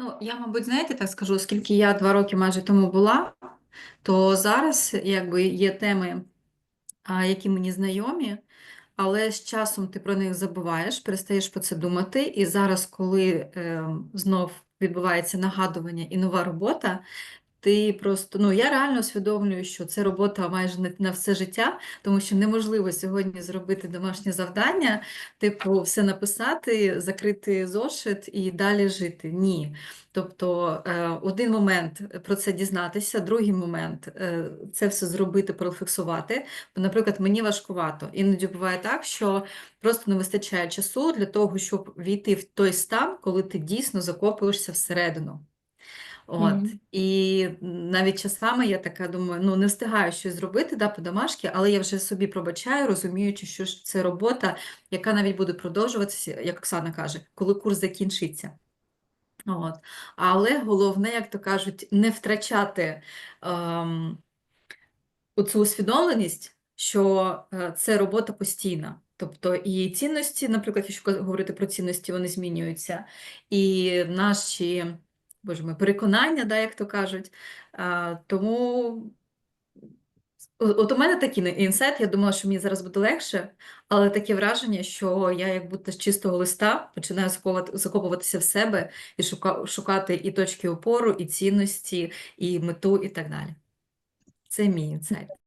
Ну, я, мабуть, знаєте, так скажу, оскільки я два роки майже тому була, то зараз якби є теми, які мені знайомі, але з часом ти про них забуваєш, перестаєш про це думати. І зараз, коли е, знов відбувається нагадування і нова робота, ти просто, ну я реально усвідомлюю, що це робота майже на, на все життя, тому що неможливо сьогодні зробити домашнє завдання, типу, все написати, закрити зошит і далі жити. Ні. Тобто е, один момент про це дізнатися, другий момент е, це все зробити, профіксувати. Бо, наприклад, мені важкувато. Іноді буває так, що просто не вистачає часу для того, щоб війти в той стан, коли ти дійсно закопуєшся всередину. От. Мгм. І навіть часами я така думаю, ну не встигаю щось зробити да, по-домашки, але я вже собі пробачаю, розуміючи, що це робота, яка навіть буде продовжуватися, як Оксана каже, коли курс закінчиться. От. Але головне, як то кажуть, не втрачати ем, оцю усвідомленість, що е, це робота постійна. Тобто і цінності, наприклад, якщо говорити про цінності, вони змінюються, і наші боже мій, переконання, да, як то кажуть. А, тому от у мене такий інсайт, я думала, що мені зараз буде легше, але таке враження, що я як будто з чистого листа починаю закопуватися в себе і шука- шукати і точки опору, і цінності, і мету, і так далі. Це мій інсайт.